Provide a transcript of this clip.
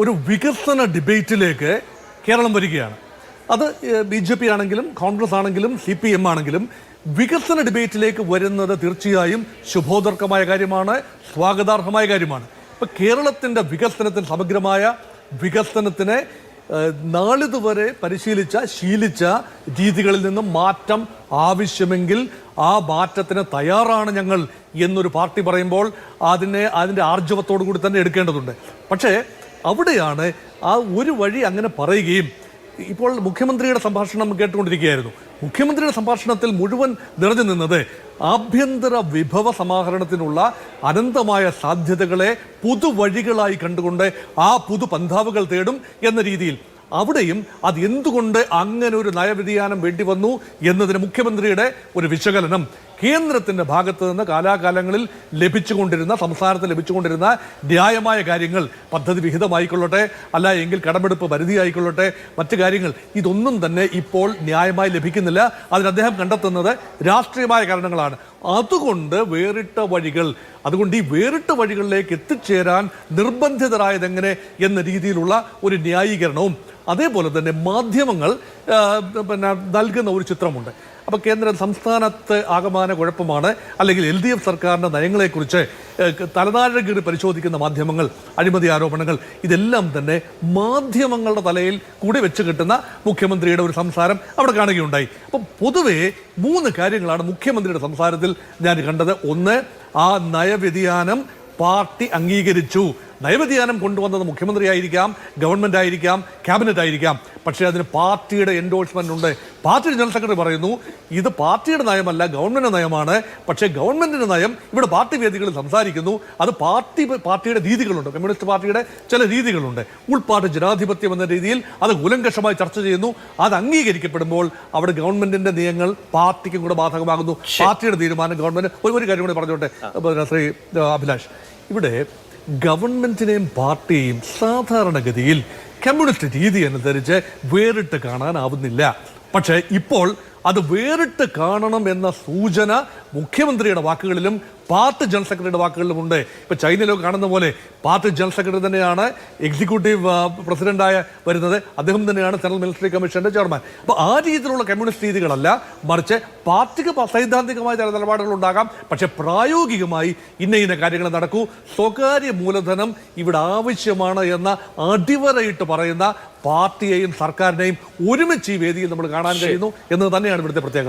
ഒരു വികസന ഡിബേറ്റിലേക്ക് കേരളം വരികയാണ്. അത് ബി ജെ പി ആണെങ്കിലും കോൺഗ്രസ് ആണെങ്കിലും സി പി എം ആണെങ്കിലും വികസന ഡിബേറ്റിലേക്ക് വരുന്നത് തീർച്ചയായും ശുഭോദർക്കമായ കാര്യമാണ് സ്വാഗതാർഹമായ കാര്യമാണ്. ഇപ്പം കേരളത്തിന്റെ വികസനത്തിന് സമഗ്രമായ വികസനത്തിന് നാളിതുവരെ പരിശീലിച്ച ശീലിച്ച രീതികളിൽ നിന്നും മാറ്റം ആവശ്യമെങ്കിൽ ആ മാറ്റത്തിന് തയ്യാറാണ് ഞങ്ങൾ എന്നൊരു പാർട്ടി പറയുമ്പോൾ അതിനെ അതിന്റെ ആർജവത്തോടു കൂടി തന്നെ എടുക്കേണ്ടതുണ്ട്. പക്ഷേ അവിടെയാണ് ആ ഒരു വഴി അങ്ങനെ പറയുകയും ഇപ്പോൾ മുഖ്യമന്ത്രിയുടെ സംഭാഷണം കേട്ടുകൊണ്ടിരിക്കുകയായിരുന്നു. മുഖ്യമന്ത്രിയുടെ സംഭാഷണത്തിൽ മുഴുവൻ നിറഞ്ഞു നിന്നത് ആഭ്യന്തര വിഭവ സമാഹരണത്തിനുള്ള അനന്തമായ സാധ്യതകളെ പുതുവഴികളായി കണ്ടുകൊണ്ട് ആ പുതു പന്ഥാവുകൾ തേടും എന്ന രീതിയിൽ അവിടെയും അത് എന്തുകൊണ്ട് അങ്ങനെ ഒരു നയവ്യതിയാനം വേണ്ടി വന്നു എന്നതിന് മുഖ്യമന്ത്രിയുടെ ഒരു വിശകലനം. കേന്ദ്രത്തിന്റെ ഭാഗത്ത് നിന്ന് കാലാകാലങ്ങളിൽ ലഭിച്ചുകൊണ്ടിരുന്ന സംസ്ഥാനത്ത് ലഭിച്ചുകൊണ്ടിരുന്ന ന്യായമായ കാര്യങ്ങൾ പദ്ധതി വിഹിതമായിക്കൊള്ളട്ടെ അല്ല എങ്കിൽ കടമെടുപ്പ് പരിധിയായിക്കൊള്ളട്ടെ മറ്റു കാര്യങ്ങൾ. ഇതൊന്നും തന്നെ ഇപ്പോൾ ന്യായമായി ലഭിക്കുന്നില്ല. അതിന് അദ്ദേഹം കണ്ടെത്തുന്നത് രാഷ്ട്രീയമായ കാരണങ്ങളാണ്. അതുകൊണ്ട് വേറിട്ട വഴികൾ അതുകൊണ്ട് ഈ വേറിട്ട വഴികളിലേക്ക് എത്തിച്ചേരാൻ നിർബന്ധിതരായതെങ്ങനെ എന്ന രീതിയിലുള്ള ഒരു ന്യായീകരണവും അതേപോലെ തന്നെ മാധ്യമങ്ങൾ പിന്നെ നൽകുന്ന ഒരു ചിത്രമുണ്ട്. അപ്പോൾ കേന്ദ്ര സംസ്ഥാനത്ത് ആകമാന കുഴപ്പമാണ്. അല്ലെങ്കിൽ എൽ ഡി എഫ് സർക്കാരിന്റെ നയങ്ങളെക്കുറിച്ച് തലനാഴ കീറി പരിശോധിക്കുന്ന മാധ്യമങ്ങൾ അഴിമതി ആരോപണങ്ങൾ ഇതെല്ലാം തന്നെ മാധ്യമങ്ങളുടെ തലയിൽ കൂടി വെച്ച് കിട്ടുന്ന മുഖ്യമന്ത്രിയുടെ ഒരു സംസാരം അവിടെ കാണുകയുണ്ടായി. അപ്പം പൊതുവേ മൂന്ന് കാര്യങ്ങളാണ് മുഖ്യമന്ത്രിയുടെ സംസാരത്തിൽ ഞാൻ കണ്ടത്. ഒന്ന് ആ നയവ്യതിയാനം പാർട്ടി അംഗീകരിച്ചു. നയവ്യതിയാനം കൊണ്ടുവന്നത് മുഖ്യമന്ത്രി ആയിരിക്കാം ഗവൺമെന്റ് ആയിരിക്കാം ക്യാബിനറ്റ് ആയിരിക്കാം പക്ഷേ അതിന് പാർട്ടിയുടെ എൻഡോഴ്സ്മെന്റ് ഉണ്ട്. പാർട്ടി ജനറൽ സെക്രട്ടറി പറയുന്നു ഇത് പാർട്ടിയുടെ നയമല്ല ഗവൺമെന്റ് നയമാണ്. പക്ഷേ ഗവൺമെന്റിന്റെ നയം ഇവിടെ പാർട്ടി വേദികളിൽ സംസാരിക്കുന്നു. അത് പാർട്ടി പാർട്ടിയുടെ രീതികളുണ്ട്. കമ്മ്യൂണിസ്റ്റ് പാർട്ടിയുടെ ചില രീതികളുണ്ട്. ഉൾപ്പാട്ട് ജനാധിപത്യം എന്ന രീതിയിൽ അത് കുലങ്കഷമായി ചർച്ച ചെയ്യുന്നു. അത് അംഗീകരിക്കപ്പെടുമ്പോൾ അവിടെ ഗവൺമെന്റിന്റെ നിയമങ്ങൾ പാർട്ടിക്കും കൂടെ ബാധകമാകുന്നു. പാർട്ടിയുടെ തീരുമാനം ഗവൺമെന്റ് ഒരു ഒരു കാര്യം കൂടി പറഞ്ഞോട്ടെ ശ്രീ അഭിലാഷ്. ഇവിടെ ഗവൺമെന്റിനെയും പാർട്ടിയെയും സാധാരണഗതിയിൽ കമ്മ്യൂണിസ്റ്റ് രീതി അനുസരിച്ച് വേറിട്ട് കാണാനാവുന്നില്ല. പക്ഷേ ഇപ്പോൾ അത് വേറിട്ട് കാണണം എന്ന സൂചന മുഖ്യമന്ത്രിയുടെ വാക്കുകളിലും പാർട്ടി ജനറൽ സെക്രട്ടറിയുടെ വാക്കുകളിലും ഉണ്ട്. ഇപ്പൊ ചൈനയിലൊക്കെ കാണുന്ന പോലെ പാർട്ടി ജനറൽ സെക്രട്ടറി തന്നെയാണ് എക്സിക്യൂട്ടീവ് പ്രസിഡന്റായ വരുന്നത്. അദ്ദേഹം തന്നെയാണ് സെൻട്രൽ മിലിറ്ററി കമ്മീഷന്റെ ചെയർമാൻ. അപ്പോൾ ആ രീതിയിലുള്ള കമ്മ്യൂണിസ്റ്റ് രീതികളല്ല മറിച്ച് പാർട്ടിക്ക് സൈദ്ധാന്തികമായ ചില നിലപാടുകൾ ഉണ്ടാകാം. പക്ഷെ പ്രായോഗികമായി ഇന്ന ഇന്ന കാര്യങ്ങൾ നടക്കൂ. സ്വകാര്യ മൂലധനം ഇവിടെ ആവശ്യമാണ് എന്ന അടിവരയിട്ട് പറയുന്ന പാർട്ടിയെയും സർക്കാരിനെയും ഒരുമിച്ച് ഈ വേദിയിൽ നമ്മൾ കാണാൻ കഴിയുന്നു എന്ന് തന്നെയാണ് ഇവിടുത്തെ പ്രത്യേകത.